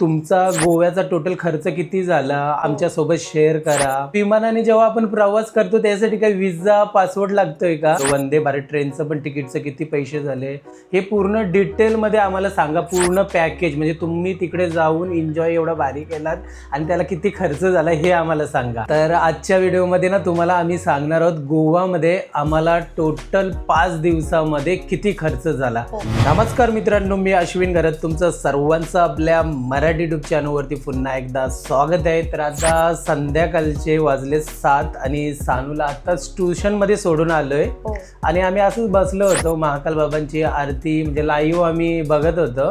तुमचा गोव्याचा टोटल खर्च किती झाला? आमच्यासोबत शेअर करा. विमानाने जेव्हा आपण प्रवास करतो त्यासाठी काही विजा पासवर्ड लागतोय का? वंदे भारत ट्रेनचं पण तिकीटचं किती पैसे झाले? हे पूर्ण डिटेल मध्ये आम्हाला सांगा. पूर्ण पॅकेज म्हणजे तुम्ही तिकडे जाऊन एन्जॉय एवढा भारी केलात आणि त्याला किती खर्च झाला हे आम्हाला सांगा. तर आजच्या व्हिडिओमध्ये ना तुम्हाला आम्ही सांगणार आहोत गोवामध्ये आम्हाला टोटल पाच दिवसामध्ये किती खर्च झाला. हो. नमस्कार मित्रांनो मी अश्विन घरत. तुमचं सर्वांचं आपल्या मराठी युट्यूब चॅनलवरती पुन्हा एकदा स्वागत आहे. तर आता संध्याकाळचे वाजले सात आणि सानूला आताच ट्युशनमध्ये सोडून आलोय. हो. आणि आम्ही असंच बसलो होतो महाकाल बाबांची आरती म्हणजे लाईव्ह आम्ही बघत होतो.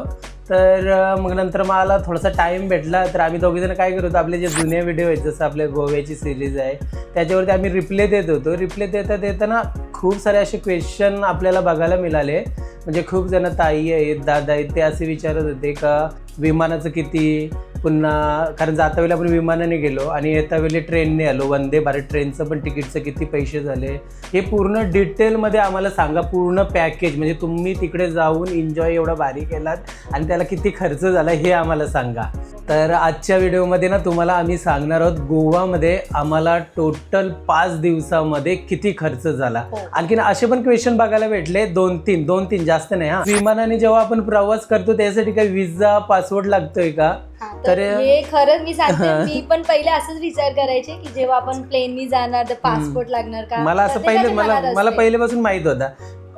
तर मग नंतर मला थोडासा टाइम भेटला तर आम्ही दोघेजण काय करत होतो आपले जे जुने व्हिडिओ आहेत जसं आपल्या गोव्याची सिरीज आहे त्याच्यावरती आम्ही रिप्ले देत होतो. रिप्ले देता देताना खूप सारे असे क्वेश्चन आपल्याला बघायला मिळाले. म्हणजे खूप जण ताई आहेत दादा आहेत ते असे विचारत होते का विमानाचं किती? पुन्हा कारण जाता वेळी आपण विमानाने गेलो आणि येता वेळी ट्रेनने आलो. वंदे भारत ट्रेनचं पण तिकीटचं किती पैसे झाले? हे पूर्ण डिटेलमध्ये आम्हाला सांगा. पूर्ण पॅकेज म्हणजे तुम्ही तिकडे जाऊन एन्जॉय एवढा भारी केलात आणि त्याला किती खर्च झाला हे आम्हाला सांगा. तर आजच्या व्हिडिओमध्ये ना तुम्हाला आम्ही सांगणार आहोत गोवामध्ये आम्हाला टोटल पाच दिवसामध्ये किती खर्च झाला. हो. आणखीन असे पण क्वेश्चन बघायला भेटले दोन तीन दोन तीन जास्त नाही हा. विमानाने जेव्हा आपण प्रवास करतो त्यासाठी काही विजा पासवर्ड लागतोय का? तर- हे खरंच मी सांगते मी पण पहिले असंच विचार करायचे की जेव्हा आपण प्लेननी जाणार तर पासपोर्ट लागणार का? मला असं पहिले मला मला असते. पहिल्यापासून माहीत होता.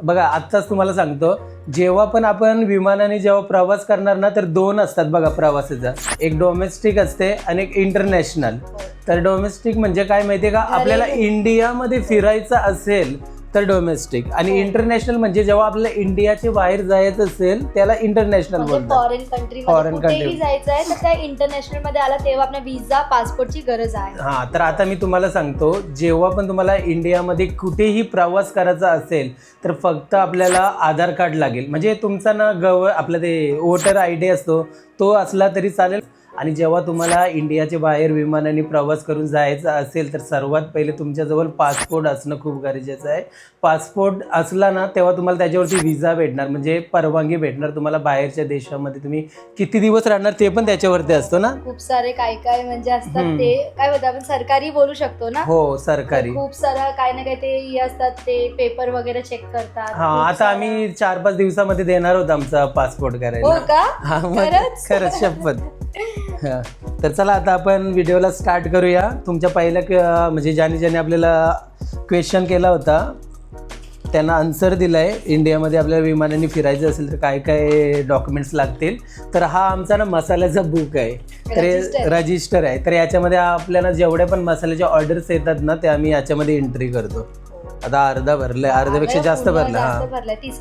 बघा आत्ताच तुम्हाला सांगतो जेव्हा पण आपण विमानाने जेव्हा प्रवास करणार ना तर दोन असतात बघा प्रवासाचा. एक डोमेस्टिक असते आणि एक इंटरनॅशनल. तर डोमेस्टिक म्हणजे काय माहितीये का? आपल्याला इंडियामध्ये फिरायचं असेल तर डोमेस्टिक आणि हो. इंटरनॅशनल म्हणजे जेव्हा आपल्याला इंडियाच्या बाहेर जायचं असेल त्याला इंटरनॅशनल बोलतात. फॉरेन कंट्री Foreign कुठेही country. जायचं आहे तर त्या इंटरनॅशनलमध्ये आला तेव्हा आपल्या विजा पासपोर्टची गरज आहे. हा तर आता मी तुम्हाला सांगतो जेव्हा पण तुम्हाला इंडियामध्ये कुठेही प्रवास करायचा असेल तर फक्त आपल्याला आधार कार्ड लागेल. म्हणजे तुमचा ना गव आपला ते वोटर आय डी असतो तो असला तरी चालेल. आणि जेव्हा तुम्हाला इंडियाच्या बाहेर विमानाने प्रवास करून जायचं असेल तर सर्वात पहिले तुमच्याजवळ पासपोर्ट असणं खूप गरजेचं आहे. पासपोर्ट असला ना तेव्हा तुम्हाला त्याच्यावरती व्हिसा भेटणार म्हणजे परवानगी भेटणार तुम्हाला बाहेरच्या देशामध्ये. तुम्ही किती दिवस राहणार ते पण त्याच्यावरती असतो ना? खूप सारे काय काय म्हणजे असतात. ते. काय होतं आपण सरकारी बोलू शकतो ना? हो सरकारी. खूप सारं काय ना काय ते असतात ते पेपर वगैरे चेक करतात. हा आता आम्ही चार पाच दिवसामध्ये देणार होतो आमचा पासपोर्ट करायला. हा? खरंच शपथ. हा. तर चला आता आपण व्हिडिओला स्टार्ट करूया. तुमच्या पहिल्या क- म्हणजे ज्याने ज्याने आपल्याला क्वेश्चन केला होता त्यांना आन्सर दिलाय. इंडियामध्ये आपल्याला विमानाने फिरायचं असेल तर काय काय डॉक्युमेंट्स लागतील. तर हा आमचा ना मसाल्याचा बुक आहे. तर Register. रजिस्टर आहे. तर याच्यामध्ये आपल्याला जेवढ्या पण मसाल्याच्या ऑर्डर्स येतात ना ते आम्ही याच्यामध्ये एंट्री करतो. आता अर्धा भरलाय अर्ध्यापेक्षा जास्त भरला हा.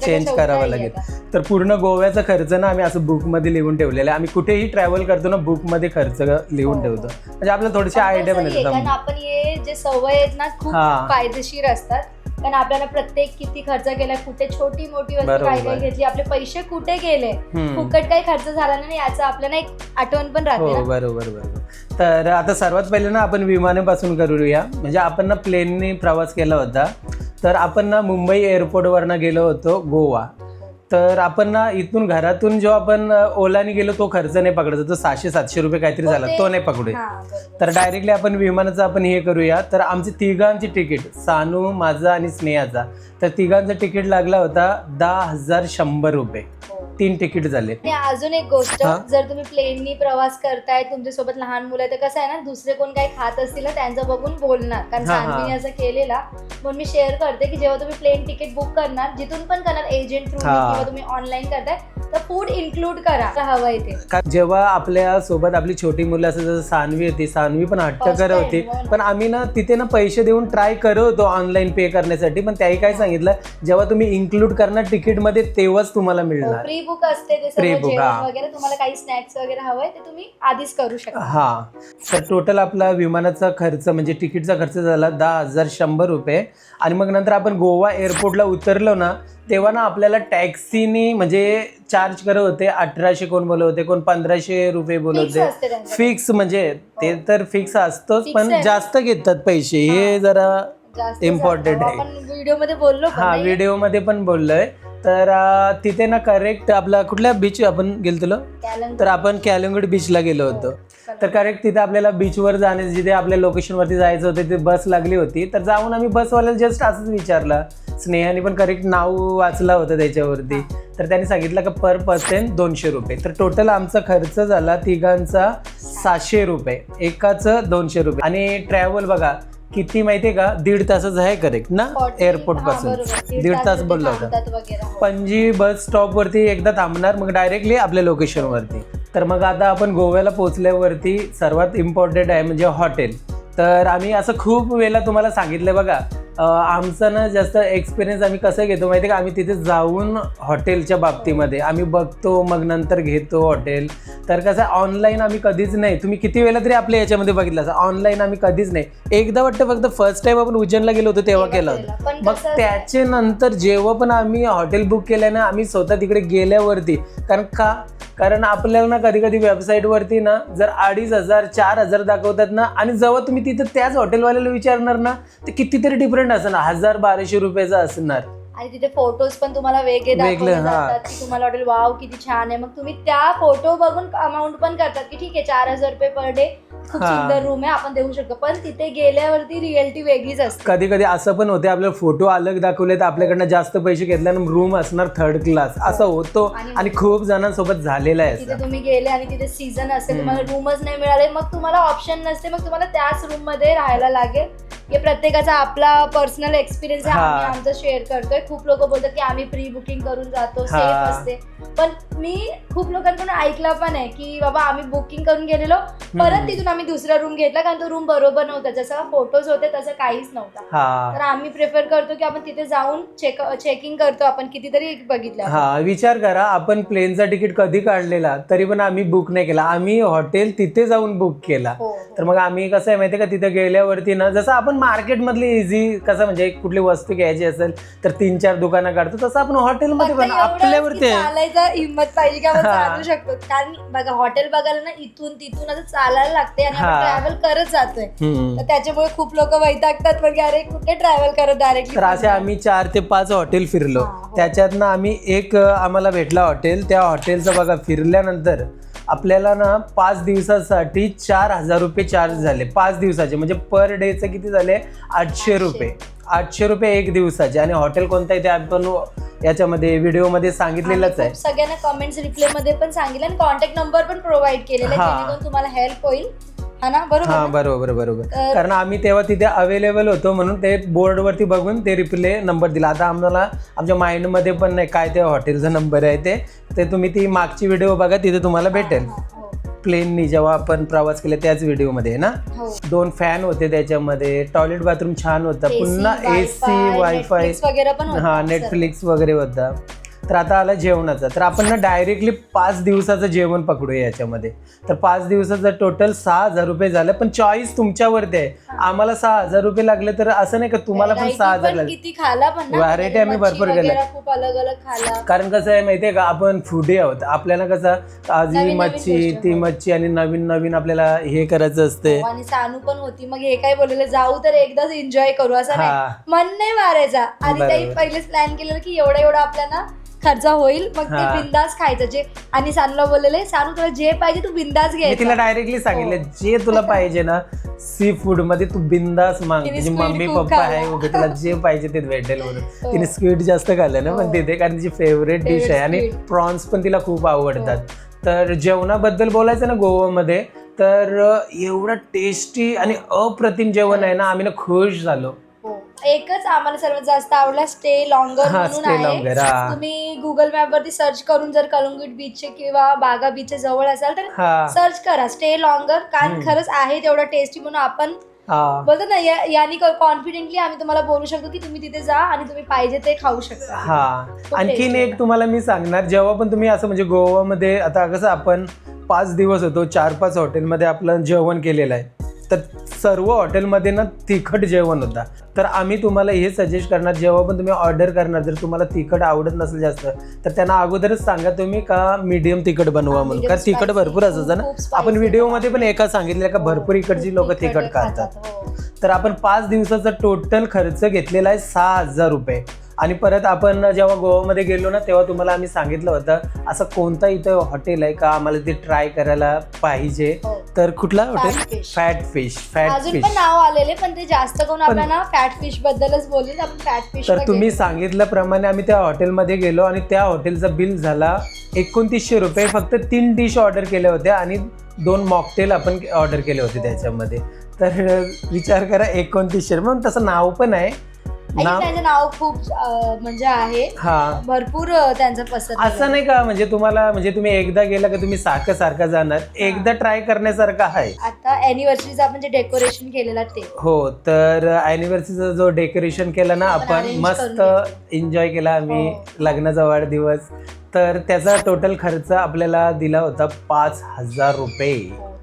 चेंज करावं लागेल. तर पूर्ण गोव्याचा खर्च ना आम्ही असं बुकमध्ये लिहून ठेवलेला आहे. आम्ही कुठेही ट्रॅव्हल करतो ना बुकमध्ये खर्च लिहून हो, ठेवतो. म्हणजे आपल्याला थोडीशी आयडिया पण येतात आपण हे जे सवय आहेत ना खूप. फायदेशीर असतात. कारण आपल्याला प्रत्येक किती खर्च केला कुठे छोटी मोठी वस्तू काय काय. घेतली आपले पैसे कुठे गेले. फुकट काही खर्च झाला नाही याचं आपल्याला एक आठवण पण राहते हो ना. बरोबर बरोबर तर आता सर्वात पहिले ना आपण विमानापासून करूया म्हणजे आपण ना प्लेनने प्रवास केला होता तर आपण ना मुंबई एअरपोर्टवरनं गेलो होतो गोवा तर आपण ना इथून घरातून जो आपण ओलाने गेलो तो खर्च नाही पकडायचा तो सहाशे सातशे रुपये काहीतरी झाला. ते- नाही बरोबर. तर डायरेक्टली आपण विमानाचं आपण हे करूया. तर आमची तिघांची तिकीट सानू माझा आणि स्नेहाचा. तर तिघांचं तिकीट लागला होता दहा हजार शंभर रुपये. तीन तिकीट झाले आणि अजून एक गोष्ट हा. जर तुम्ही प्लेननी प्रवास करताय तुमच्यासोबत लहान मुलं आहे तर कसं आहे ना दुसरे कोण काही खात असतील ना त्यांचं बघून बोलणार कारण हा, हा. असं केलेला म्हणून मी शेअर करते की जेव्हा तुम्ही प्लेन तिकीट बुक करणार जिथून पण करणार एजंट थ्रू हा. किंवा तुम्ही ऑनलाईन करताय तर फूड इन्क्लूड करा हवं इथे का- जेव्हा आपल्यासोबत आपली छोटी मुलं असं जसं सानवी होती सानवी पण हट्ट First करत time, होती हो ना. पण आम्ही ना तिथे ना पैसे देऊन ट्राय करत होतो ऑनलाईन पे करण्यासाठी पण त्याही काय सांगितलं जेव्हा तुम्ही इन्क्लूड करणार तिकीटमध्ये तेव्हाच तुम्हाला मिळणार प्री बुक असते ते सगळं Pre-book, जेवण हा. वगैरे तुम्हाला काही स्नॅक्स वगैरे हवंय ते तुम्ही आधीच करू शकता हा तर टोटल आपला विमानाचा खर्च म्हणजे तिकीटचा खर्च झाला दहा हजार शंभर रुपये आणि मग नंतर आपण गोवा एअरपोर्टला उतरलो ना तेव्हा ना आपल्याला टॅक्सीनी म्हणजे चार्ज करत होते अठराशे कोण बोलत होते कोण पंधराशे रुपये असते त्यांचं. फिक्स म्हणजे ते तर फिक्स असतोच Fix पण आहे. जास्त घेतात पैसे हे जरा जास्त Important झालं. आहे. आपण व्हिडिओमध्ये बोललो पण हा नाही. व्हिडिओमध्ये पण बोललोय तर तिथे ना करेक्ट आपला कुठल्या बीच आपण गेलो तर आपण कॅलंगुड बीचला गेलो होतो. तर करेक्ट तिथे आपल्याला बीचवर जाण्याचं जिथे आपल्या लोकेशनवरती जायचं होतं तिथे बस लागली होती. तर जाऊन आम्ही बसवाल्याला जस्ट असंच विचारलं. स्नेहाने पण करेक्ट नाव वाचलं होतं त्याच्यावरती. तर त्यांनी सांगितलं का पर पर्सन दोनशे रुपये. तर टोटल आमचा खर्च झाला तिघांचा सातशे रुपये. एकाचं दोनशे रुपये. आणि ट्रॅव्हल बघा किती माहितीये का? दीड तासच आहे करेक्ट ना? एअरपोर्टपासून. दीड तास बोललो होता. वगैरे पणजी बस स्टॉपवरती एकदा थांबणार मग डायरेक्टली आपल्या लोकेशनवरती तर मग आता आपण गोव्याला पोहोचल्यावरती सर्वात इम्पॉर्टंट आहे म्हणजे हॉटेल तर आम्ही असं खूप वेळेला तुम्हाला सांगितलं बघा आमचा ना जास्त एक्सपिरियन्स आम्ही कसं घेतो माहिती आहे का? आम्ही तिथे जाऊन हॉटेलच्या बाबतीमध्ये आम्ही बघतो मग नंतर घेतो हॉटेल. तर कसं ऑनलाईन आम्ही कधीच नाही. तुम्ही किती वेळा तरी आपल्या याच्यामध्ये बघितलं असं. ऑनलाईन आम्ही कधीच नाही. एकदा वाटतं फक्त फर्स्ट टाइम आपण उज्जैनला गेलो होतो तेव्हा केलं होतं. मग कसं त्याचे नंतर जेव्हा पण आम्ही हॉटेल बुक केलं ना आम्ही स्वतः तिकडे गेल्यावरती कारण का? कारण आपल्याला ना कधी कधी वेबसाईटवरती ना जर अडीच हजार चार हजार दाखवतात ना आणि जेव्हा तुम्ही तिथं त्याच हॉटेलवाल्याला विचारणार ना ते कितीतरी डिफरंट असणार. हजार बाराशे रुपयाचं असणार. आणि तिथे फोटोज पण तुम्हाला वेगळे वेगळे, दाखवले हा. जातात की तुम्हाला वाटेल वाव किती छान आहे मग तुम्ही त्या फोटो बघून अमाऊंट पण करतात की ठीक आहे चार हजार रुपये पर डे खूप हा. सुंदर रूम आहे आपण देऊ शकतो पण तिथे गेल्यावरती रिअलिटी वेगळीच असते कधी कधी असं पण होते आपल्याला फोटो अलग दाखवले तर आपल्याकडनं जास्त पैसे घेतले आणि रूम असणार थर्ड क्लास असं होतो आणि- आणि खूप जणांसोबत झालेलं आहे तिथे असं. तुम्ही गेले आणि तिथे सीझन असेल हम्म. तुम्हाला रूमच नाही मिळाले मग तुम्हाला ऑप्शन नसते मग तुम्हाला त्याच रूममध्ये राहायला लागेल हे प्रत्येकाचा आपला पर्सनल एक्सपिरियन्स आहे हा. आम्ही आमचं शेअर करतोय. खूप लोक बोलतात की आम्ही प्री बुकिंग करून जातो सेफ हा. असते. पण मी खूप लोकांकडून ऐकलं पण आहे की बाबा आम्ही बुकिंग करून गेलेलो. परत तिथून आम्ही दुसरा रूम घेतला कारण तो रूम बरोबर नव्हता. जसं फोटोज होते तसं काहीच नव्हता. हा. तर आम्ही प्रेफर करतो की आपण तिथे जाऊन चेक चेकिंग करतो आपण कितीतरी बघितलं. हा विचार करा आपण प्लेनचा तिकीट कधी काढलेला तरी पण आम्ही बुक नाही केला. आम्ही हॉटेल तिथे जाऊन बुक केला. हो, हो. तर मग आम्ही कसं आहे माहितीये का तिथे गेल्यावरती ना जसं आपण मार्केटमधली इझी कसं म्हणजे कुठली वस्तू घ्यायची असेल तर तीन चार दुकानं काढतो तसं आपण हॉटेलमध्ये पण आपल्यावरती आहे चालायचा हिंमत पाहिजे की आपण. चालू शकतो कारण बघा हॉटेल बघायला ना इथून तिथून असं चालायला लागते आणि हा. ट्रॅव्हल करत जातोय हम्म. तर त्याच्यामुळे खूप लोक वैतागतात म्हणजे अरे कुठे ट्रॅव्हल करत तर असे आम्ही चार ते पाच हॉटेल फिरलो हा, हो. त्याच्यातनं आम्ही एक अं, आम्हाला भेटला हॉटेल त्या हॉटेलचं बघा फिरल्यानंतर आपल्याला ना पाच दिवसासाठी चार हजार रुपये चार्ज झाले. पाच दिवसाचे म्हणजे पर डेचं किती झाले? आठशे. रुपये. आठशे रुपये एक दिवसाचे. आणि हॉटेल कोणतं आहे ते आपण याच्यामध्ये व्हिडिओमध्ये सांगितलेलंच आहे. सगळ्यांना कमेंट्स रिप्लायमध्ये पण सांगितलं आणि कॉन्टॅक्ट नंबर पण प्रोव्हाइड केलेला आहे. जेणेकरून तुम्हाला हेल्प होईल. हा ना? बरोबर हा ना? बरोबर बरोबर. तर- कारण आम्ही तेव्हा तिथे अवेलेबल होतो म्हणून ते बोर्डवरती बघून ते रिप्ले नंबर दिला. आता आम्हाला आमच्या माइंडमध्ये पण नाही काय ते हॉटेलचा नंबर आहे ते. ते तुम्ही ती मागची व्हिडिओ बघा तिथे तुम्हाला भेटेल. हा, हो. प्लेननी जेव्हा आपण प्रवास केला त्याच व्हिडिओमध्ये ना? हो. दोन फॅन होते त्याच्यामध्ये. टॉयलेट बाथरूम छान होतं. AC, पुन्हा एसी Wi-Fi, वायफाय Netflix वगैरे पण होतं. हा. नेटफ्लिक्स वगैरे होता. तर आता आला जेवणाचा. तर आपण ना डायरेक्टली पाच दिवसाचं जेवण पकडूया याच्यामध्ये. तर पाच दिवसाचं टोटल सहा हजार रुपये झालं पण चॉईस तुमच्यावरती आहे. आम्हाला सहा हजार रुपये लागले तर असं नाही का तुम्हाला पण सहा हजार लागले. किती खाला पण ना Variety आम्ही भरपूर वगैरे केल्या. खूप अलग अलग खाला. कारण कसं आहे माहितीये का आपण फुडी आहोत. आपल्याला कसं आज ही नवीन मच्छी गोष्ट, ती हो. मच्छी आणि नवीन नवीन आपल्याला हे करायचं असते. आणि सानू पण होती मग हे काय बोललेलं जाऊ तर एकदाच एन्जॉय करू असं हा. मन नाही मारायचा. आणि बरोबर. त्याही पहिलेच प्लॅन केलेलं की एवढा एवढा आपल्याला खर्च होईल मग ते हा. बिंदास खायचं जे आणि सानूला बोललेले सानू तुला जे पाहिजे तू बिंदास मी तिला घ्यायचं डायरेक्टली सांगितलं हो. जे तुला पाहिजे ना सी फूडमध्ये तू बिंदास माग तिने तुझी squid मम्मी खूप पप्पा खाल्लं. आहे उभे तुला जे पाहिजे ते भेटेल म्हणून हो. तिने स्वीट जास्त खाल्लं ना पण हो. तिथे कारण तिची फेवरेट डिश Favorite आहे आणि squid. प्रॉन्स पण तिला खूप आवडतात. तर जेवणाबद्दल बोलायचं ना गोवामध्ये तर अं, एवढं टेस्टी आणि अप्रतिम जेवण आहे ना आम्ही ना खुश झालो. एकच आम्हाला सर्वात जास्त आवडला स्टे लॉंगर हा, म्हणून stay longer, हा. आहे तुम्ही गुगल मॅप वरती सर्च करून जर कलंगूट बीचचे किंवा बागा बीचच्या जवळ असाल तर हा. सर्च करा. स्टे लॉंगर कारण हम्म. खरंच आहे तेवढं टेस्टी म्हणून आपण हा. बोलतो ना या- यानी कॉन्फिडेंटली आम्ही तुम्हाला बोलू शकतो की तुम्ही तिथे जा आणि तुम्ही पाहिजे ते खाऊ शकता. हा. खूप आणखीन tasty एक तुम्हाला मी सांगणार जेव्हा पण तुम्ही असं म्हणजे गोवामध्ये आता कसं आपण पाच दिवस होतो चार पाच हॉटेलमध्ये आपलं जेवण केलेलं आहे. तर सर्व हॉटेलमध्ये ना तिखट जेवण होता तर आम्ही तुम्हाला हे सजेस्ट करणार जेव्हा पण तुम्ही ऑर्डर करणार जर तुम्हाला तिखट आवडत नसेल जास्त तर त्यांना अगोदरच सांगा तुम्ही का मीडियम तिखट बनवा म्हणून कारण तिखट. भरपूर खूप ना आपण. व्हिडिओमध्ये पण एका सांगितलं का भरपूर हो, इकडची लोक तिखट तिखट खातात हो. तर आपण पाच दिवसाचा टोटल खर्च घेतलेला आहे सहा हजार रुपये आणि परत आपण जेव्हा गोवामध्ये गेलो ना तेव्हा तुम्हाला आम्ही सांगितलं होतं असं कोणता इथं हॉटेल आहे का? आम्हाला ते ट्राय करायला पाहिजे. हो. तर कुठला hotel. Fat fish fat fish पण नाव आलेले पण ते जास्त करून आपल्याला फॅट फिश बद्दलच बोलले आपण फॅट फिश तर तुम्ही सांगितल्याप्रमाणे आम्ही त्या हॉटेलमध्ये गेलो आणि त्या हॉटेलचा बिल झाला एकोणतीसशे रुपये. फक्त तीन डिश ऑर्डर केल्या होत्या आणि दोन मॉकटेल आपण ऑर्डर केले होते त्याच्यामध्ये. तर विचार करा एकोणतीसशे मग तसं नाव पण आहे. त्यांचं नाव खूप अं, म्हणजे आहे. हा. भरपूर अं, त्यांचं पसंत असं नाही का म्हणजे तुम्हाला म्हणजे तुम्ही एकदा गेला का तुम्ही सारखं सारखं जाणार? एकदा ट्राय करण्यासारखं आहे. आता अॅनिव्हर्सरीचं आपण जे डेकोरेशन केलेलं ते. हो तर अॅनिव्हर्सरीचा जो डेकोरेशन केला ना आपण आपण arrange मस्त करून एन्जॉय केला आम्ही हो. लग्नाचा वाढदिवस तर त्याचा टोटल खर्च आपल्याला दिला होता पाच हजार रुपये.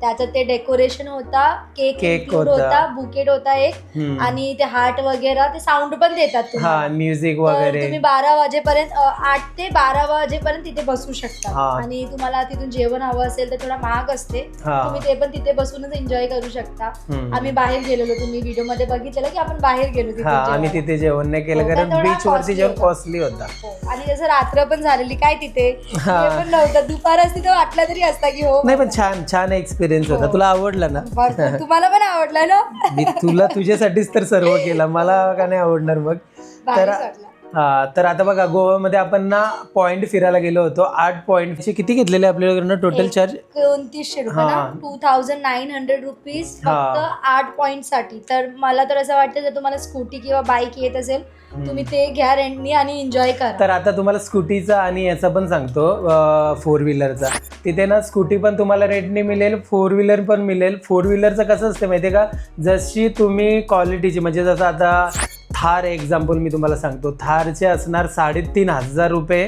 त्याच्यात ते डेकोरेशन होता केक Cake include होता. होता बुकेट होता एक हम्म. आणि ते हार्ट वगैरे ते साऊंड पण देतात हा. म्युझिक तर वगैरे तुम्ही बारा वाजेपर्यंत अ, आठ ते बारा वाजेपर्यंत तिथे बसू शकता हा. आणि तुम्हाला तिथून जेवण हवं असेल तर थोडा महाग असते हा तुम्ही ते पण तिथे बसूनच एन्जॉय करू शकता हम्म. आम्ही बाहेर गेलेलो तुम्ही व्हिडिओमध्ये बघितलेलं की आपण बाहेर गेलो तिथे हा आम्ही जेवायला. तिथे जेवण नाही केलं हो, कारण थोडा बीच वरती costly जेवण होता. कॉस्टली होता हो, आणि जसं रात्र पण झालेली काय तिथे हा. हे पण नव्हतं दुपार असती तर वाटलं तरी असता की हो नाही पण छान छान एक्सपिरियन्स होता. तुला आवडला ना भरपूर. तुम्हाला पण आवडलं ना मी तुला तुझ्यासाठीच तर सर्व केलं मला का नाही आवडणार मग तर भारीच वाटलं. हा तर आता बघा गोव्यामध्ये आपण ना पॉइंट फिरायला गेलो होतो. आठ पॉइंट किती घेतलेले आपल्याकडनं टोटल चार्ज एकोणतीसशे रुपये. Two thousand nine hundred rupees हा. फक्त आठ पॉइंटसाठी. तर मला तर असं वाटतं जर तुम्हाला स्कूटी किंवा बाईक येत असेल तुम्ही ते घ्या रेंटनी आणि एन्जॉय करा. तर आता तुम्हाला स्कूटीचा आणि याचा पण सांगतो फोर व्हीलरचा तिथे ना स्कूटी पण तुम्हाला रेटने मिळेल फोर व्हीलर पण मिळेल. फोर व्हीलरचं कसं असतं माहितीये का? जशी तुम्ही क्वालिटीची म्हणजे जसं आता थार एक्झाम्पल मी तुम्हाला सांगतो. थारचे असणार साडेतीन हजार रुपये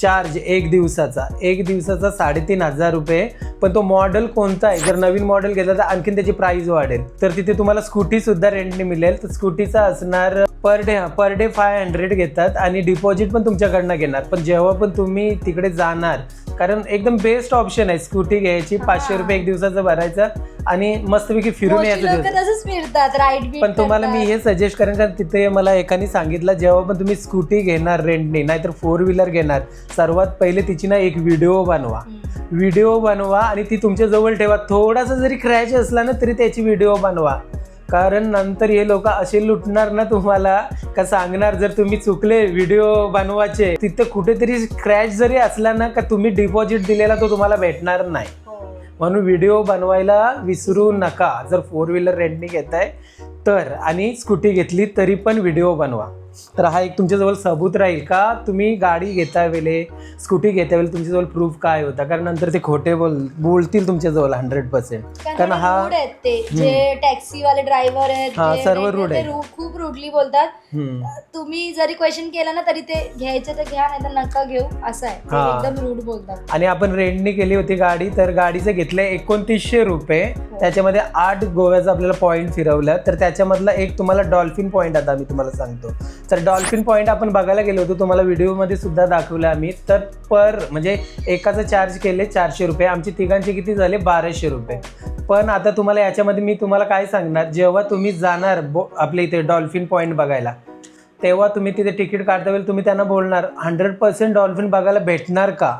चार्ज एक दिवसाचा. एक दिवसाचा साडेतीन हजार रुपये. पण तो मॉडेल कोणता आहे? जर नवीन मॉडेल घेतला तर आणखीन त्याची प्राईज वाढेल. तर तिथे तुम्हाला स्कूटीसुद्धा रेंटने मिळेल. तर स्कूटीचा असणार per day per day five hundred घेतात आणि डिपॉझिट पण तुमच्याकडनं घेणार. पण जेव्हा पण तुम्ही तिकडे जाणार कारण एकदम बेस्ट ऑप्शन आहे. स्कूटी घ्यायची पाचशे रुपये एक दिवसाचं भरायचं आणि मस्तपैकी फिरून यायचं तसंच फिरतात पण तुम्हाला मी हे सजेस्ट करेन कारण तिथे मला एकाने सांगितलं जेव्हा पण तुम्ही स्कूटी घेणार रेंटने नाहीतर फोर व्हीलर घेणार सर्वात पहिले तिची ना एक व्हिडिओ बनवा. व्हिडिओ बनवा आणि ती तुमच्या जवळ ठेवा. थोडासा जरी क्रॅच असला ना तरी त्याची व्हिडिओ बनवा. कारण नंतर हे लोक असे लुटणार ना तुम्हाला का सांगणार जर तुम्ही चुकले व्हिडिओ बनवायचे. तिथं कुठेतरी क्रॅच जरी असला ना का तुम्ही डिपॉझिट दिलेला तो तुम्हाला भेटणार नाही. म्हणून व्हिडिओ बनवायला विसरू नका. जर फोर व्हीलर रेंटने घेताय तर आणि स्कूटी घेतली तरी पण व्हिडिओ बनवा. तर हा एक तुमच्याजवळ सबूत राहील का? तुम्ही गाडी घेता वेळे स्कूटी घेता वेळेला तुमच्याजवळ प्रूफ काय होता? कारण नंतर ते खोटे बोल बोलतील तुमच्याजवळ हंड्रेड पर्सेंट कारण हा रूड आहेत ते. जे टॅक्सी वाले ड्रायव्हर आहेत हा, जे सर्व वेगळे rude ते आहेत. ru- खूप रुडली बोलतात. हम्म. तुम्ही जरी क्वेश्चन केलं ना तरी ते घ्यायचं तर घ्या नाही तर नका घेऊ. असं आहे. ते हा. एकदम रूड बोलतात. आणि आपण रेंटने केली होती गाडी तर गाडीचं घेतलं एकोणतीसशे रुपये. त्याच्यामध्ये आठ गोव्याचा आपल्याला पॉईंट फिरवलं. तर त्याच्यामधला एक तुम्हाला डॉल्फिन पॉईंट आता मी तुम्हाला सांगतो. तर डॉल्फिन पॉईंट आपण बघायला गेलो होतो तुम्हाला व्हिडिओमध्ये सुद्धा दाखवलं आम्ही. तर पर म्हणजे एकाचं चार्ज केले चारशे रुपये आमची तिघांचे किती झाले? बाराशे रुपये. पण आता तुम्हाला याच्यामध्ये मी तुम्हाला काय सांगणार जेव्हा तुम्ही जाणार बो आपल्या इथे डॉल्फिन पॉईंट बघायला तेव्हा तुम्ही तिथे तिकीट काढता वेळेला तुम्ही त्यांना बोलणार हंड्रेड पर्सेंट डॉल्फिन बघायला भेटणार का?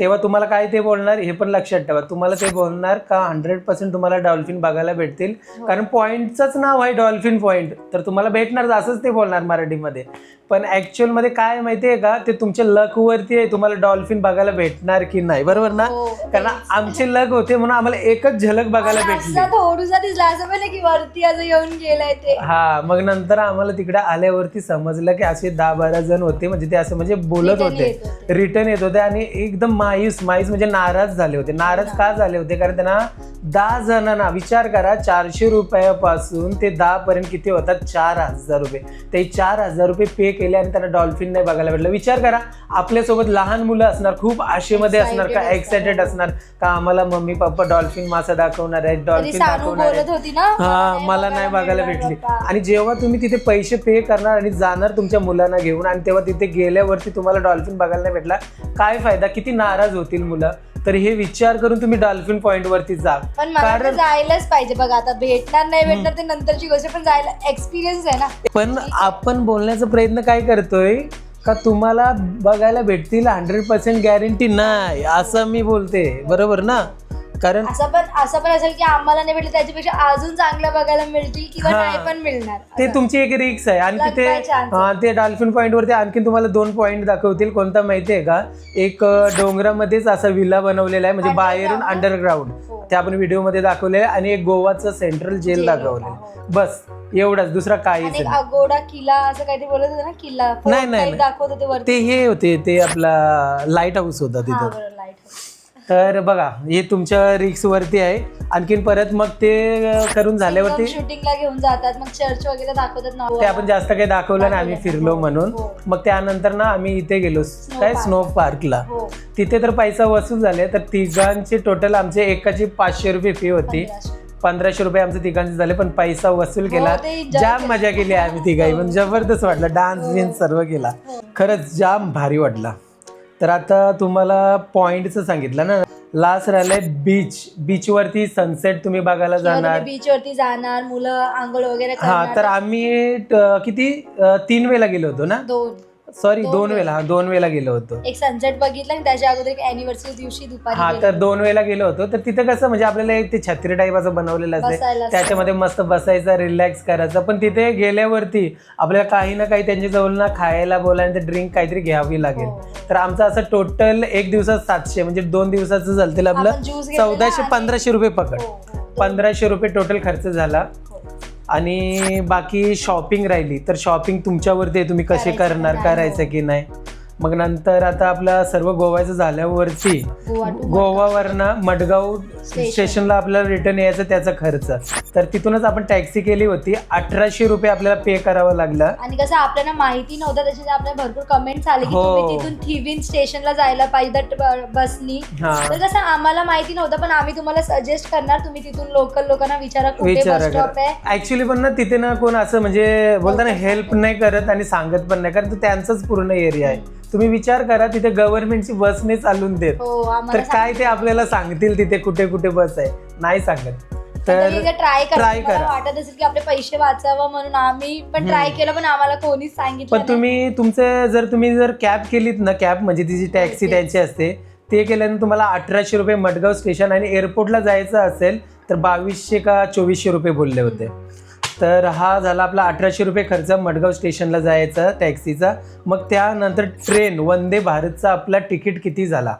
तेव्हा तुम्हाला काय ते बोलणार? हे पण लक्षात ठेवा. तुम्हाला ते बोलणार का हंड्रेड पर्सेंट तुम्हाला डॉल्फिन बघायला भेटतील? कारण पॉईंटचंच नाव आहे डॉल्फिन पॉईंट तर तुम्हाला भेटणार असंच ते बोलणार मराठीमध्ये. पण ऍक्च्युअलमध्ये काय माहितीये का? ते तुमच्या लक वरती आहे. तुम्हाला डॉल्फिन बघायला भेटणार की नाही. बरोबर ना? हो, कारण आमचे लक होते म्हणून आम्हाला एकच झलक बघायला भेटली. हा मग नंतर आम्हाला तिकडे आल्यावरती समजलं की असे दहा बारा जण होते. म्हणजे ते असं म्हणजे बोलत होते. रिटर्न येत होते आणि एकदम मायूस मायूस म्हणजे नाराज झाले होते. नाराज का झाले होते? कारण त्यांना दहा जणांना विचार करा चारशे रुपयापासून ते दहा पर्यंत किती होतात? चार हजार रुपये. ते चार हजार रुपये पे केले आणि त्यांना डॉल्फिन नाही बघायला भेटलं. विचार करा आपल्यासोबत लहान मुलं असणार खूप आशेमध्ये असणार का? एक्सायटेड असणार. का? आम्हाला मम्मी पप्पा डॉल्फिन मासा दाखवणार आहेत डॉल्फिन दाखवणार आहेत. हा मला नाही बघायला भेटली. आणि जेव्हा तुम्ही तिथे पैसे पे करणार आणि जाणार तुमच्या मुलांना घेऊन आणि तेव्हा तिथे गेल्यावरती तुम्हाला डॉल्फिन बघायला नाही भेटला काय फायदा? किती नाराज होतील मुलं तर हे विचार करून तुम्ही डॉल्फिन पॉइंट वरती जा. पण मला कारण जायलाच पाहिजे बघा आता भेटणार नाही भेटणार ते नंतरची गोष्ट पण जायला एक्सपिरियन्स आहे ना. पण आपण बोलण्याचा प्रयत्न काय करतोय? का तुम्हाला बघायला भेटतील हंड्रेड पर्सेंट गॅरंटी नाही असं मी बोलते. बरोबर ना? कारण असं पण असं पण असेल की आम्हाला नाही भेटलं त्याच्यापेक्षा अजून चांगलं बघायला मिळतील किंवा हा. नाही पण मिळणार. ते असं. तुमची एक रिक्स आहे. आणि Luck chance. हा, ते डॉल्फिन पॉइंट वरती आणखीन तुम्हाला दोन पॉइंट दाखवतील. कोणता माहितीये का? एक अ, डोंगरामध्येच असा विला बनवलेला आहे म्हणजे बाहेरून Underground. अंडरग्राऊंड हो. ते आपण व्हिडिओमध्ये दाखवले आणि एक गोवाचं सेंट्रल जेल जेल दाखवलंय. होता, बस एवढंच. दुसरा काहीच आणि एक नाही. अगोडा किल्ला असं काहीतरी बोलत होते ना किल्ला. नाही, नाही. दाखवत होते वरती. ते हे होते ते आपला लाइट हाऊस होता हा तिथं. बरोबर तर बघा हे तुमच्या रिक्स वरती आहे. आणखीन परत मग ते करून झाल्यावरती शूटिंगला घेऊन जातात. मग चर्च वगैरे दाखवतात ना. ते आपण जास्त काही दाखवलं नाही आम्ही फिरलो हो, म्हणून. हो. मग त्यानंतर ना आम्ही इथे गेलो. काय. स्नो पार्कला हो. तिथे तर पैसा वसूल झाले तर तिघांचे टोटल आमचे एकाची पाचशे रुपये फी होती. पंधराशे. रुपये आमचे तिघांचे झाले पण पैसा वसूल केला. जाम. मजा केली आम्ही तिघाही पण जबरदस्त वाटलं. डान्स. बिन्स सर्व केला. खरंच जाम भारी वाटला. तर आता तुम्हाला पॉइंटचं सांगितलं ना. लास्ट राहिलंय बीच बीच वरती सनसेट तुम्ही बघायला जाणार. बीच वरती जाणार मुलं आंघोळ वगैरे हा तर आम्ही किती? तीन वेळा गेलो होतो ना? दोन. सॉरी दोन दोन वेळा हा दोन वेळा गेलो होतो एक सनसेट बघितला आणि त्याच्या अगोदर एक अॅनिव्हर्सरी दिवशी दुपारी हा गेलो. तर दोन वेळेला गेलो होतो तर तिथं कसं म्हणजे आपल्याला एक ते छत्री टाईप असं बनवलेलं असते बसायला. त्याच्यामध्ये मस्त बसायचं रिलॅक्स करायचं पण तिथे गेल्यावरती आपल्याला काही ना काही त्यांच्या जवळ ना खायला बोलायला ड्रिंक काहीतरी घ्यावी लागेल हो. तर आमचं असं टोटल एक दिवसात सातशे म्हणजे दोन दिवसाचं चालतील आपलं आपण juice घेतलेला चौदाशे आणि- पंधराशे रुपये पकड हो, हो. पंधराशे रुपये टोटल खर्च झाला. आणि बाकी शॉपिंग राहिली तर शॉपिंग तुमच्यावरती आहे तुम्ही कसे करणार करायचं. की नाही मग नंतर आता आपलं सर्व गोव्याचं झाल्यावरती गोवावरनं मडगाव. स्टेशनला आपल्याला रिटर्न यायचं त्याचा खर्च. तर तिथूनच आपण टॅक्सी केली होती. अठराशे रुपये आपल्याला पे करावं लागलं. आणि कसं आपल्याला माहिती नव्हतं त्याच्यात आपल्याला भरपूर कमेंट्स आले की हो. तुम्ही तिथून थिविन स्टेशनला जायला पाहिजे बसनी. हा. तर कसं आम्हाला माहिती नव्हतं पण आम्ही तुम्हाला सजेस्ट करणार तुम्ही तिथून लोकल लोकांना विचारा कुठे विचार बस स्टॉप आहे. ऍक्च्युली पण ना तिथे ना कोण असं म्हणजे बोलताना हेल्प नाही करत आणि सांगत पण नाही कारण तो त्यांचाच पूर्ण एरिया आहे. तुम्ही विचार करा तिथे गव्हर्नमेंटची बसने चालून देत. हो तर काय ते आपल्याला सांगतील तिथे कुठे कुठे बस आहे? नाही सांगत. तर ट्राय करा. तुम्हाला करा. वाटत असेल की आपले पैसे वाचावं म्हणून आम्ही पण ट्राय केलं पण आम्हाला कोणीच सांगितलं पण. तुम्ही तुमचे जर तुम्ही जर कॅब केलीत ना कॅब म्हणजे तिची टॅक्सी Okay. त्यांची असते ते केल्याने तुम्हाला अठराशे रुपये मडगाव स्टेशन आणि एअरपोर्टला जायचं असेल तर बावीसशे का चोवीसशे रुपये बोलले होते. तर हा झाला आपला अठराशे रुपये खर्च मडगाव स्टेशनला जायचा टॅक्सीचा मग त्यानंतर ट्रेन वंदे भारतचा आपला तिकीट किती झाला.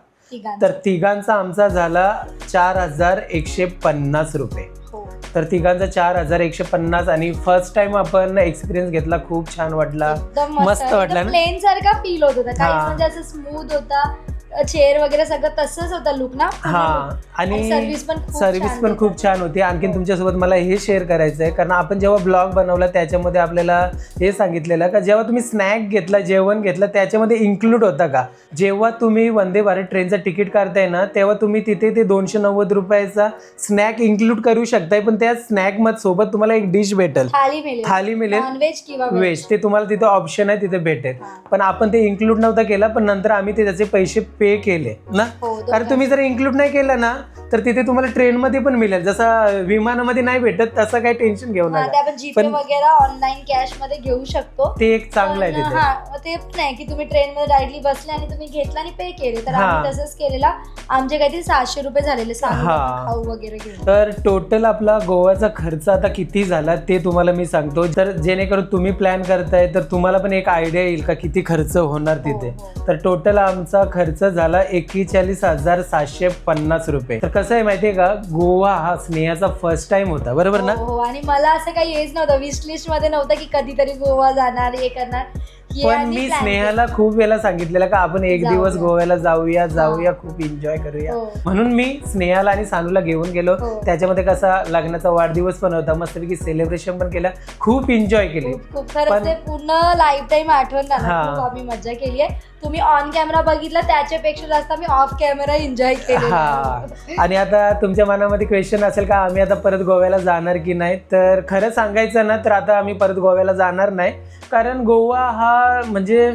तर तिघांचा आमचा झाला चार हजार एकशे पन्नास रुपये हो. तर तिघांचा चार हजार एकशे पन्नास आणि फर्स्ट टाइम आपण एक्सपिरियन्स घेतला खूप छान वाटला मस्त वाटलं ना? प्लेन सारखा फील होत होता. म्हणजे स्मूथ होता चेअर वगैरे सगळं तसंच होता लुक ना? हा आणि सर्व्हिस पण खूप सर्व्हिस छान पण देतात. खूप छान होती. आणखीन तुमच्यासोबत मला हे शेअर करायचं आहे कारण आपण जेव्हा ब्लॉग बनवला त्याच्यामध्ये आपल्याला हे सांगितलेलं का जेव्हा तुम्ही स्नॅक घेतला जेवण घेतलं त्याच्यामध्ये इन्क्लूड होता का? जेव्हा तुम्ही वंदे भारत ट्रेनचं तिकीट काढताय ना तेव्हा तुम्ही तिथे ते दोनशे नव्वद रुपयाचा स्नॅक इन्क्लूड करू शकताय. पण त्या स्नॅकमध्ये सोबत तुम्हाला एक डिश भेटेल. थाली मिळेल. थाली मिळेल. नॉनव्हेज किंवा वेज ते तुम्हाला तिथे ऑप्शन आहे तिथे भेटेल. हा. पण आपण ते इन्क्लूड नव्हता केला पण नंतर आम्ही ते त्याचे पैसे पे केले ना? हो. कारण तुम्ही जर इन्क्लूड नाही केलं ना तर तिथे तुम्हाला ट्रेनमध्ये पण मिळेल. जसं विमानामध्ये नाही भेटत तसं काही टेन्शन घेऊ हा, नका. आपण जीपे पण- वगैरे ऑनलाईन कॅशमध्ये घेऊ शकतो. ते एक चांगलं आहे तिथे. हा ते नाही की तुम्ही ट्रेन मध्ये डायरेक्टली बसले आणि तुम्ही घेतला आणि पे केले. तर हा. आम्ही तसंच केलेला. आमचे काहीतरी सहाशे रुपये झालेले हा. खाऊ वगैरे तर टोटल आपला गोवाचा खर्च आता किती झाला ते तुम्हाला मी सांगतो. तर जेणेकरून तुम्ही प्लॅन करताय तर तुम्हाला पण एक आयडिया येईल का किती खर्च होणार तिथे. हो. तर टोटल आमचा खर्च झाला एकेचाळीस हजार सातशे पन्नास रुपये. तर कसं आहे माहितीये का? गोवा हा स्नेहाचा फर्स्ट टाइम होता बरोबर ना? हो हो. आणि मला असं काही हेच नव्हतं. विश लिस्टमध्ये नव्हतं की कधीतरी गोवा जाणार हे करणार. पण मी स्नेहाला खूप वेळा सांगितलेलं का आपण एक. दिवस गोव्याला जाऊया जाऊया खूप एन्जॉय करूया. हो. म्हणून मी स्नेहाला आणि सानूला घेऊन गेलो. हो. त्याच्यामध्ये कसा लग्नाचा वाढदिवस पण होता मस्तपैकी सेलिब्रेशन पण केलं खूप एन्जॉय केली. पूर्ण लाईफ टाईम आठवण आम्ही मजा केली आहे तुम्ही ऑन कॅमेरा बघितलं त्याच्यापेक्षा जास्त आम्ही ऑफ कॅमेरा एन्जॉय हा. आहे. आणि आता तुमच्या मनामध्ये क्वेश्चन असेल का आम्ही आता परत गोव्याला जाणार की नाही? तर खरं सांगायचं ना तर आता आम्ही परत गोव्याला जाणार नाही. कारण गोवा हा म्हणजे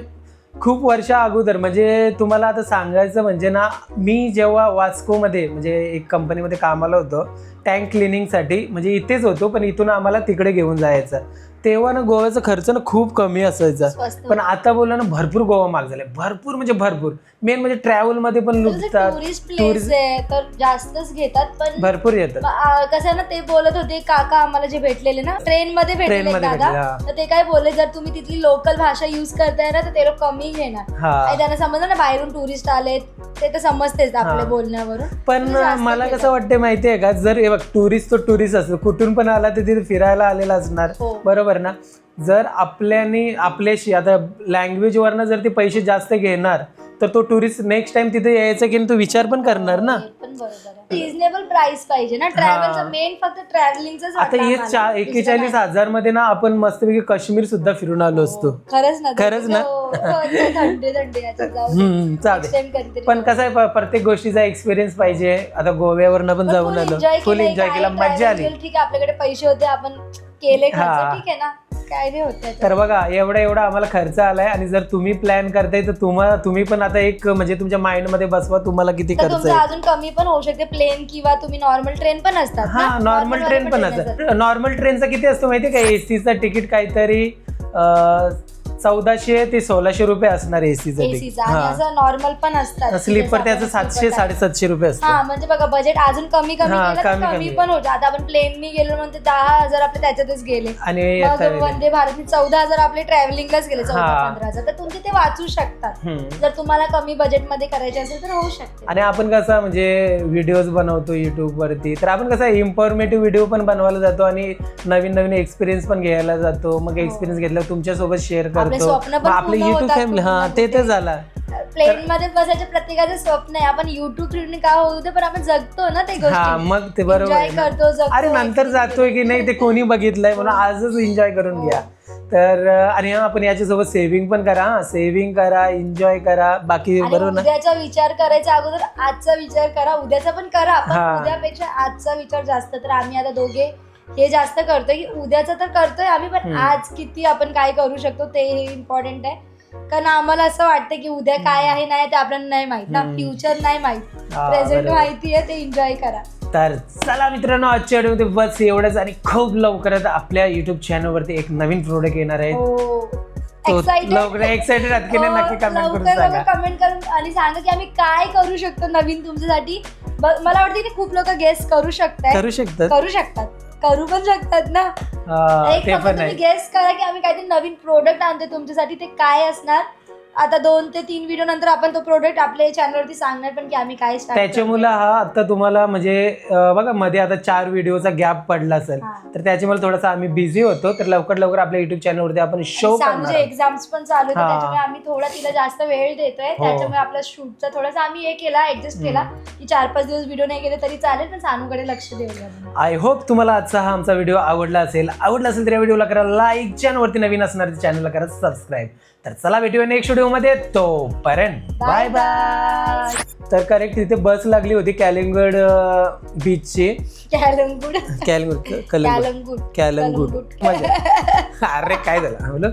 खूप वर्षा अगोदर म्हणजे तुम्हाला आता सांगायचं म्हणजे ना मी जेव्हा वास्कोमध्ये म्हणजे एक कंपनीमध्ये कामाला होतो टँक क्लिनिंगसाठी म्हणजे इथेच होतो पण इथून आम्हाला तिकडे घेऊन जायचं. तेव्हा ना गोव्याचा खर्च ना खूप कमी असायचा. पण आता बोललं ना भरपूर गोवा महाग झालाय. भरपूर म्हणजे भरपूर. मेन म्हणजे ट्रॅव्हलमध्ये पण लुटतात टुरिस्ट तर जास्तच घेतात पण भरपूर येतात. कसं आहे ना ते बोलत होते काका आम्हाला जे भेटलेले ना ट्रेन मध्ये हा. तर ते काय बोलले जर तुम्ही तिथली लोकल भाषा युज करताय ना तर ते लोक कमी घेणार. त्यांना समजलं ना बाहेरून टुरिस्ट आले ते तर समजतेच आपल्या. बोलण्यावरून. पण मला. कसं वाटतं माहितीये का जर बघ टुरिस्ट तो टुरिस्ट असतो. कुठून पण आला तर तिथे फिरायला आलेला असणार. हो. बरोबर ना? जर आपल्यानी आपल्याशी आता लँग्वेज वरनं जर ते पैसे जास्त घेणार तर तो टुरिस्ट नेक्स्ट टाइम तिथे यायचा की तो विचार पण करणार ना? हे रिझनेबल प्राइस पाहिजे ना. ट्रॅव्हलचा मेन फक्त ट्रॅव्हलिंगच आता हे चा एकेचाळीस हजारमध्ये ना आपण मस्तपैकी काश्मीर सुद्धा फिरून आलो असतो. खरंच ना. खरंच ना? हो, हो, ते थंडी थंडी याच्यात जाऊ दे. हम्म Next चालेल. पण. कसं आहे प- प्रत्येक गोष्टीचा एक्सपिरियन्स पाहिजे. आता गोव्यावरनं पण पण जाऊन full आलो. enjoy फुल एन्जॉय काय केला. मजा आली. केलं, ठीक आहे. आपल्याकडे पैसे होते. आपण केले खर्च. हा. ठीक आहे ना? काय. तर बघा एवढा एवढा आम्हाला खर्च आलाय आणि जर तुम्ही प्लॅन करताय तर तुम्हाला तुम्ही पण आता एक म्हणजे तुमच्या माइंडमध्ये बसवा तुम्हाला किती तर खर्च तुमचं आहे अजून कमी पण होऊ शकते प्लेन किंवा तुम्ही नॉर्मल ट्रेन पण असतात हा ना? नॉर्मल Normal ट्रेन पण असतात. असतं नॉर्मल ट्रेनचा किती असतो माहितीये का एसीचं तिकीट काहीतरी चौदाशे ते सोळाशे रुपये असणार चं हा. असं नॉर्मल पण असतात. स्लीपर त्याचं सातशे साडेसातशे रुपये असतं हा म्हणजे बघा बजेट अजून कमी कमी हा, तर कमी-. पण होतं. आता आपण प्लेननी गेलो म्हणते दहा हजार आपले त्याच्यातच गेले. आणि मग. वंदे भारतनी चौदा हजार आपले ट्रॅव्हलिंगलाच गेले चौदा हा. पंधरा हजार. तर तुमचे ते वाचू शकतात. हम्म. जर तुम्हाला कमी बजेटमध्ये करायचे असेल तर होऊ शकते. आणि आपण कसं म्हणजे व्हिडिओज बनवतो युट्यूब वरती तर आपण कसं इन्फॉर्मेटिव्ह व्हिडिओ पण बनवायला जातो आणि नवीन नवीन एक्सपिरियन्स पण घ्यायला जातो. मग एक्सपिरियन्स घेतल्यावर तुमच्यासोबत शेअर हो. आपले करतो स्वप्न पण मग आपले पूर्ण युट्यूब होतात फॅमिली हा ते तर. झाला. प्लेन मध्ये बसायचं प्रत्येकाचं स्वप्न आहे. आपण युट्यूब थ्रू का होऊ दे पण आपण जगतो ना ते हा गोष्टी. मग ते बरोबर एन्जॉय आहे ना. करतो जगतो अरे नंतर जातोय की नाही ते कोणी बघितलंय म्हणून आजच एन्जॉय करून घ्या. तर अं, आणि हा, आपण याच्यासोबत सेव्हिंग पण करा हा. सेव्हिंग करा एन्जॉय करा. बाकी आणि बरोबर ना? उद्याचा विचार करायच्या अगोदर आजचा विचार करा. उद्याचा पण करा पण हा. उद्यापेक्षा आजचा विचार जास्त. तर आम्ही आता दोघे हे जास्त करतोय की उद्याचा तर करतोय आम्ही पण हम्म. आज किती आपण काय करू शकतो ते हे इम्पॉर्टंट आहे. कारण आम्हाला असं वाटतं की उद्या काय आहे नाही ते आपल्याला नाही माहीत ना. हम्म. फ्युचर नाही माहीत. हा, प्रेझेंट बरोबर. माहिती आहे ते एन्जॉय करा. तर चला मित्रांनो आजच्या व्हिडिओमध्ये बस एवढंच आणि खूप लवकरच आपल्या युट्यूब चॅनलवरती एक नवीन प्रोडक्ट येणार आहे. हो. तो? लवकर एक्साइटेड आहात की नाही हो, नक्की कमेंट करून लवकर सांगा. लवकर कमेंट करून आणि सांगा की आम्ही काय करू शकतो नवीन तुमच्यासाठी. ब- मला वाटतं की खूप लोक गेस करू शकतात करू शकतात. करू शकतात. करू पण शकतात ना? हा, एक ते फक्त पण तुम्ही आहे. गेस करा की आम्ही काहीतरी नवीन प्रोडक्ट आणतो तुमच्यासाठी ते काय असणार? आता दोन ते तीन व्हिडिओ नंतर आपण तो प्रोडक्ट आपल्या चॅनलवरती सांगणार पण की आम्ही काय start त्याच्यामुळे हा आता तुम्हाला म्हणजे अं, बघा मध्ये आता चार व्हिडिओचा गॅप पडला असेल हा. तर त्याच्यामुळे थोडासा आम्ही बिझी होतो तर लवकर लवकर आपल्या युट्यूब चॅनलवरती आपण शो. करणार आहोत. एक्झाम्स पण चालू होते हा. त्याच्यामुळे आम्ही थोडा तिला जास्त वेळ देतोय हो. त्याच्यामुळे आपला शूटचा थोडासा आम्ही हे केला ऍडजस्ट केला की चार पाच दिवस व्हिडिओ नाही केले तरी चालेल पण सानूकडे लक्ष देऊया म्हणून. आय होप तुम्हाला आजचा हा आमचा व्हिडिओ आवडला असेल आवडला असेल तर या व्हिडिओला करा लाईक चॅनलवरती नवीन असणार चॅनलला करा सबस्क्राईब तर चला भेटूया नेक्स्ट व्हिडिओमध्ये तोपर्यंत बाय बाय तर करेक्ट तिथे बस लागली होती कॅलिंगड बीचची कॅलंगूड कॅलिंगड कॅलंगूड कलंगूट. मजा. अरे काय झालं?